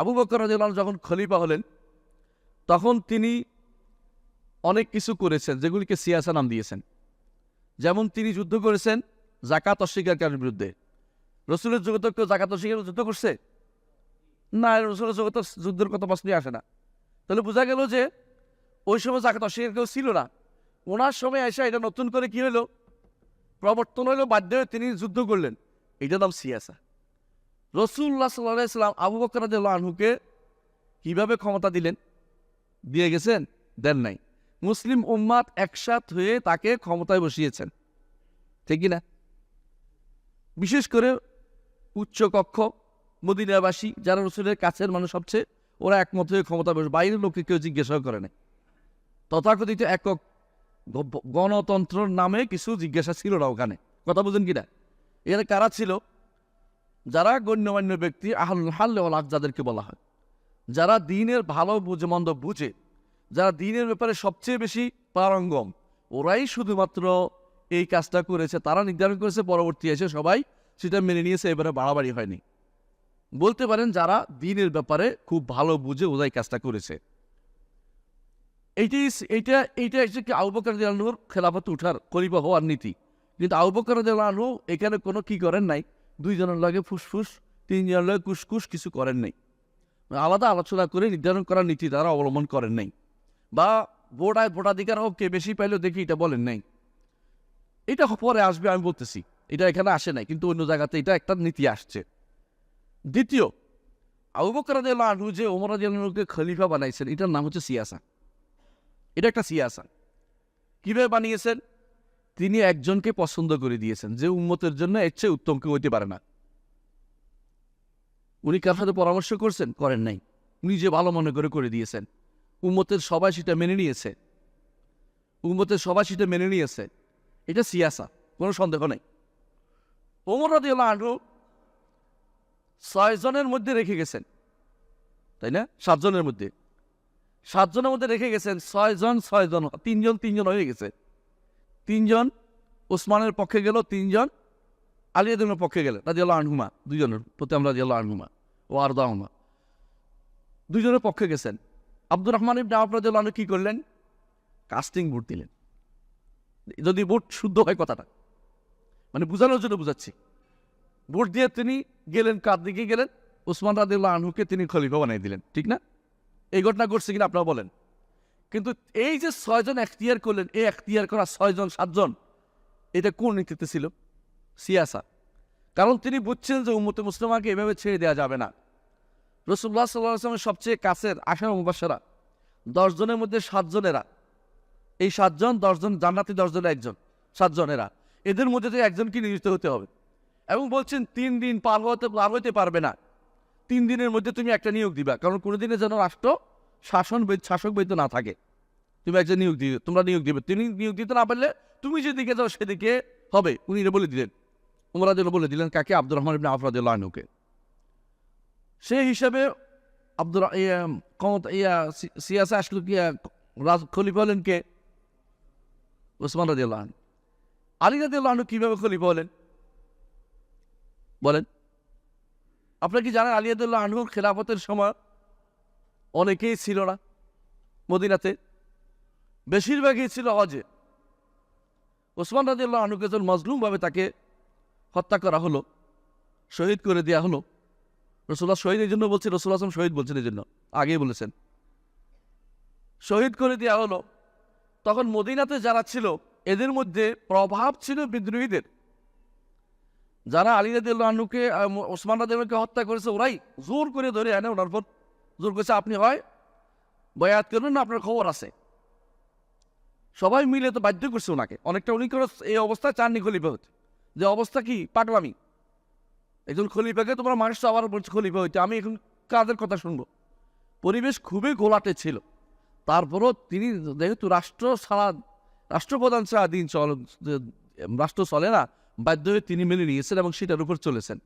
আবু বকর আনহু যখন খলিফা হলেন, তখন তিনি অনেক কিছু করেছেন, যেগুলিকে সিয়াসা নাম দিয়েছেন। যেমন তিনি যুদ্ধ করেছেন জাকাত অস্বীকারীর বিরুদ্ধে। রসুলের জগতে কেউ জাকাত অস্বীকার যুদ্ধ করছে? না রসুলের জগতে যুদ্ধের কথা প্রশ্নই আসে না। তাহলে বোঝা গেল যে ওই সময় জাকাত অস্বীকার কেউ ছিল না। ওনার সময় এসে এটা নতুন করে কি হলো? প্রবর্তন হলো, বাধ্য হয়ে তিনি যুদ্ধ করলেন। এটার নাম সিয়াসা। রসুল্লাহ সাল্লাহ ইসলাম আবু বকর আনহুকে কীভাবে ক্ষমতা দিলেন? দিয়ে গেছেন, দেন নাই। মুসলিম উম্মাদ একসাথ হয়ে তাকে ক্ষমতায় বসিয়েছেন। ঠিক না বিশেষ করে উচ্চ কক্ষ, মদিনাবাসী, যারা রসুলের কাছের মানুষ সবচেয়ে, ওরা একমত হয়ে ক্ষমতা বসে, বাইরের লোককে কেউ জিজ্ঞাসাও করে না তথাকথিত একক গণতন্ত্রর নামে কিছু জিজ্ঞাসা ছিল না ওখানে। কথা বুঝেন কিনা? এর কারা ছিল? যারা গণ্যমান্য ব্যক্তি আহল হাল্লেওয়াল যাদেরকে বলা হয়, যারা দিনের ভালো বুঝে, মন্দ বুঝে, যারা দিনের ব্যাপারে সবচেয়ে বেশি পারঙ্গম, ওরাই শুধুমাত্র এই কাজটা করেছে, তারা নির্ধারণ করেছে, পরবর্তী এসে সবাই সেটা মেনে নিয়েছে, এবারে বাড়াবাড়ি হয়নি। বলতে পারেন যারা দিনের ব্যাপারে খুব ভালো বুঝে ওরাই কাজটা করেছে। এইটাই এইটা এইটা হচ্ছে কি আউবকর দিলানুর খেলাফত উঠার, খলিফা হওয়ার নীতি। কিন্তু আউবকর দিলানু এখানে কোনো কি করেন নাই দুইজনের লাগে ফুসফুস, তিনজনের লাগে কুসকুস, কিছু করেন নাই। আলাদা আলোচনা করে নির্ধারণ করার নীতি তারা অবলম্বন করেন নাই। বা ভোট আয় ভোটাধিকার হোক, কে বেশি পাইলেও দেখি এটা বলেন নাই। এটা পরে আসবে, আমি বলতেছি। এটা এখানে আসে নাই, কিন্তু অন্য জায়গাতে এটা একটা নীতি আসছে। দ্বিতীয়, আবু বকর রাদিয়াল্লাহু আনহু যে ওমর রাদিয়াল্লাহু আনহুকে খলিফা বানাইছেন, এটার নাম হচ্ছে সিয়াসা। এটা একটা সিয়াসা। কীভাবে বানিয়েছেন? তিনি একজনকে পছন্দ করে দিয়েছেন, যে উম্মতের জন্য এর চেয়ে উত্তম কেউ হইতে পারে না। উনি কার সাথে পরামর্শ করছেন? করেন নাই। উনি যে ভালো মনে করে করে দিয়েছেন। উম্মতের সবাই সেটা মেনে নিয়েছে। উম্মতের সবাই সেটা মেনে নিয়েছে। এটা সিয়াসা, কোনো সন্দেহ নেই। ওমর রাদিয়াল্লাহু আনহু ছয়জনের মধ্যে রেখে গেছেন, তাই না? সাতজনের মধ্যে। সাতজনের মধ্যে রেখে গেছেন ছয়জন ছয়জন তিনজন তিনজন হয়ে গেছে। তিনজন, ওসমানের পক্ষে গেল তিনজন আলিয়াদের পক্ষে গেলেন রাজিয়াল্লাহ আনহুমা দুজনের প্রতি আমরা রাজিয়াল্লাহ আনহুমা ও আরদাহুমা দুজনের পক্ষে গেছেন। আব্দুর রহমান ইবনে আনহু কি করলেন? কাস্টিং ভোট দিলেন। যদি ভোট শুদ্ধ হয় কথাটা মানে বোঝানোর জন্য বুঝাচ্ছি। ভোট দিয়ে তিনি গেলেন কার দিকে গেলেন, ওসমান রাদিল্লাহ আনহুকে তিনি খলিফা বানিয়ে দিলেন, ঠিক না? এই ঘটনা ঘটছে কিনা আপনারা বলেন। কিন্তু এই যে ছয়জন এখতিয়ার করলেন, এই এখতিয়ার করা ছয়জন, সাতজন, এটা কোন নীতিতে ছিল? সিয়াসা। কারণ তিনি বুঝছেন যে উম্মতে মুসলিমাকে এভাবে ছেড়ে দেওয়া যাবে না। রসুল্লাহ সাল্লাহ আসলামের সবচেয়ে কাছের আশার মুবাসারা দশজনের মধ্যে সাতজনেরা। এই সাতজন, দশজন জান্নাতি দশজনের একজন, সাতজনেরা। এদের মধ্যে থেকে একজনকে নিয়োজিত হতে হবে? এবং বলছেন, তিন দিন পার হতে পার হতে পারবে না। তিন দিনের মধ্যে তুমি একটা নিয়োগ দিবা, কারণ কোনো দিনে যেন রাষ্ট্র শাসন শাসক বৈধ না থাকে। তুমি একজন নিয়োগ দিবে, তোমরা নিয়োগ দিবে। তিনি নিয়োগ দিতে না পারলে তুমি যেদিকে যাও সেদিকে হবে, উনি বলে দিলেন। উমরা যেন বলে দিলেন কাকে? আব্দুর রহমান আফরাদুল্লাহ আনুকে সেই হিসাবে আব্দুর ইয়া সি- আসলো কি? রাজ খলিফা হলেন কে? ওসমান রাজিউল্লাহ আলী রাজিউল্লাহ আনহু কীভাবে খলিফা হলেন? বলেন। আপনার কি জানেন আলিয়াদুল্লাহ আনহুর খেলাফতের সময় অনেকেই ছিল না মদিনাতে। বেশিরভাগই ছিল হজে। ওসমান রাজিউল্লাহ আনহুকে যখন মজলুমভাবে তাকে হত্যা করা হলো, শহীদ করে দেওয়া হলো। রসুল্লাহ শহীদ এই জন্য বলছে রসুল আসলাম শহীদ বলছেন এই জন্য আগেই বলেছেন। শহীদ করে দেওয়া হলো। তখন মদিনাতে যারা ছিল, এদের মধ্যে প্রভাব ছিল বিদ্রোহীদের। যারা আলী রাদিউল্লাহ আনুকে ওসমান রাদিউল্লাহকে হত্যা করেছে, ওরাই জোর করে ধরে আনে ওনার পর জোর করেছে, আপনি হয়, বয়াত করবেন না, আপনার খবর আছে। সবাই মিলে তো বাধ্য করছে ওনাকে। অনেকটা উনি করে এই অবস্থায় চাননি খলিফা হতে যে অবস্থা কি? পাটবামি একজন খলিফাকে তোমরা মানুষ আবার বলছে খলিফা হইতে। আমি এখন কাদের কথা শুনব। পরিবেশ খুবই গোলাটে ছিল। তারপরও তিনি যেহেতু রাষ্ট্র সারা, রাষ্ট্রপ্রধান ছাড়া দিন চল রাষ্ট্র চলে না, বাধ্য হয়ে তিনি মেনে নিয়েছেন এবং সেটার উপর চলেছেন।